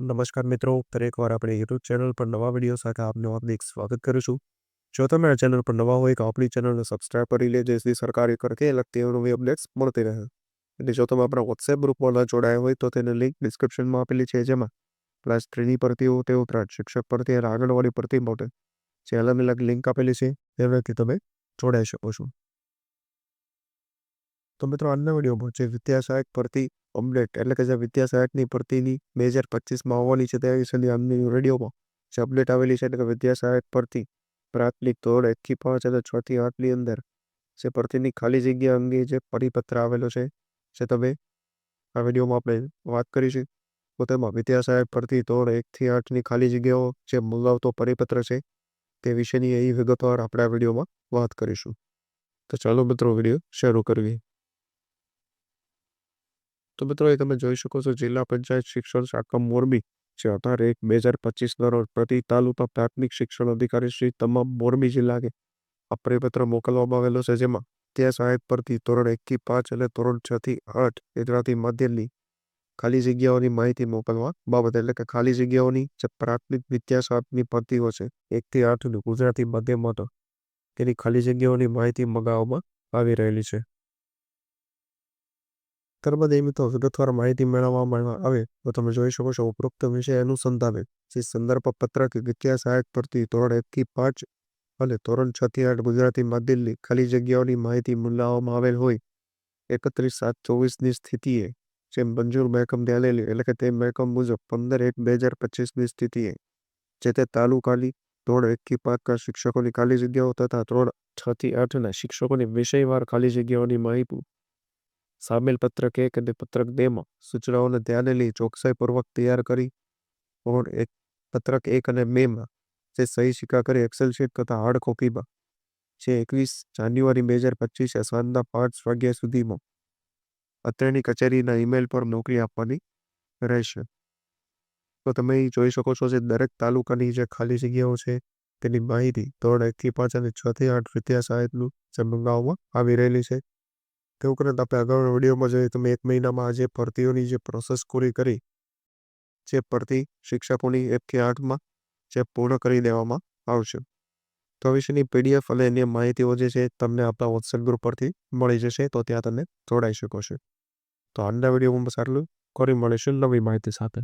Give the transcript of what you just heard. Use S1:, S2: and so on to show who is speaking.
S1: નમસ્કાર મિત્રો દરેકવાર આપણે યુટ્યુબ ચેનલ પર નવા વીડિયો સાથે આપનું હાર્દિક સ્વાગત કરું છું. જો તમે આ ચેનલ પર નવા હોય તો આપણી ચેનલને સબસ્ક્રાઇબ કરી લે જેથી સરકારી કરકે લગતી નવી અપડેટ્સ મળતી રહે. અને જો તમે આપણા વોટ્સએપ ગ્રુપમાં ન જોડાયા હોય તો તેની લિંક ડિસ્ક્રિપ્શનમાં આપેલી છે, જેમાં ક્લાસ થ્રીની ભરતીઓ તે ઉપરાંત શિક્ષક ભરતી અને આંગણવાડી ભરતી માટે જે અલગ અલગ લિંક આપેલી છે તેનાથી તમે જોડાઈ શકો છો. તો મિત્રો, આજના વિડીયોમાં જે વિદ્યા સહાયક ભરતી અપડેટ એટલે કે જે વિદ્યા સહાયકની ભરતીની બે હજાર પચીસમાં આવવાની છે તે વિશેની આજની વિડીયોમાં જે અપડેટ આવેલી છે એટલે કે વિદ્યા સહાયક ભરતી પ્રાથમિક ધોરણ એકથી પાંચ અને છથી આઠની અંદર જે ભરતીની ખાલી જગ્યા અંગે જે પરિપત્ર આવેલો છે, જે તમે આ વિડીયોમાં આપણે વાત કરીશું તો તેમાં વિદ્યા સહાયક ભરતી ધોરણ એકથી આઠની ખાલી જગ્યાઓ જે મંગાવતો પરિપત્ર છે, તે વિશેની એ વિગતવાર આપણે આ વિડીયોમાં વાત કરીશું. તો ચાલો મિત્રો વીડિયો શરૂ કરવી તો મિત્રો એ તમે જોઈ શકો છો, જિલ્લા પંચાયત શિક્ષણ શાખા મોરબી જે આધારે એક બે હજાર પચીસના રોજ પ્રતિ તાલુકા પ્રાથમિક શિક્ષણ અધિકારી શ્રી તમામ મોરબી જિલ્લાને આ પરિપત્ર મોકલવામાં આવેલો છે, જેમાં ત્યાં સાહેબ પરથી ધોરણ એકથી પાંચ અને ધોરણ છ થી આઠ ગુજરાતી માધ્યમની ખાલી જગ્યાઓની માહિતી મોકલવા બાબત, એટલે કે ખાલી જગ્યાઓની જે પ્રાથમિક વિદ્યા સહાયકની ભરતીઓ છે એકથી આઠની ગુજરાતી માધ્યમ હતો તેની ખાલી જગ્યાઓની માહિતી મગાવવામાં આવી રહેલી છે. ત્યારબાદ એ વિગતવાર માહિતી મેળવવામાં આવે તો તમે જોઈ શકો છો ઉપરોક્ત વિષય અનુસંધાને જે સંદર્ભ પત્રક વિદ્યા સહાયક પરથી ધોરણ એકથી પાંચ અને ધોરણ છ થી આઠ ગુજરાતી માધ્યમની ખાલી જગ્યાઓની માહિતી મૂલાવવામાં આવેલ હોય. એકત્રીસ સાત ચોવીસની સ્થિતિએ જે મંજૂર મહેકમ ધ્યાનેલી એટલે કે તે મહેકમ મુજબ પંદર એક બે હજાર પચીસની સ્થિતિએ જે તે તાલુકાની ધોરણ એકથી પાંચના શિક્ષકોની ખાલી જગ્યાઓ તથા ધોરણ છ થી આઠના શિક્ષકોની વિષયવાર ખાલી જગ્યાઓની માહિતી સામેલ પત્રક એક અને પત્રક બેમાં સૂચનાઓને ધ્યાને લઈ ચોકસાઈપૂર્વક તૈયાર કરી. પણ એક પત્રક એક અને બેમાં જે સહી સિક્કા કરી એક્સેલ શીટ તથા હાર્ડ કોપીમાં જે એકવીસ જાન્યુઆરી બે હજાર પચીસે સાંજના પાંચ વાગ્યા સુધીમાં અત્રેની કચેરીના ઈમેલ પર નોકરી આપવાની રહેશે. તો તમે જોઈ શકો છો જે દરેક તાલુકાની જે ખાલી જગ્યાઓ છે તેની માહિતી ધોરણ એકથી પાંચ અને છથી આઠ વિદ્યા સહાયકનું જે મંગાવવામાં આવી રહેલી છે. તે ઉપરાંત આપણે અગાઉના વિડીયોમાં જોઈએ તમે એક મહિનામાં આજે ભરતીઓની જે પ્રોસેસ પૂરી કરી, જે ભરતી શિક્ષકોની એકથી આઠમાં જે પૂર્ણ કરી દેવામાં આવશે. તો વિશેની પીડીએફ અને અન્ય માહિતીઓ જે છે તમને આપણા વોટ્સએપ ગ્રુપ પરથી મળી જશે, તો ત્યાં તમે જોડાઈ શકો છો. તો આજના વિડીયોમાં બસ આટલું કરી મળીશું નવી માહિતી સાથે.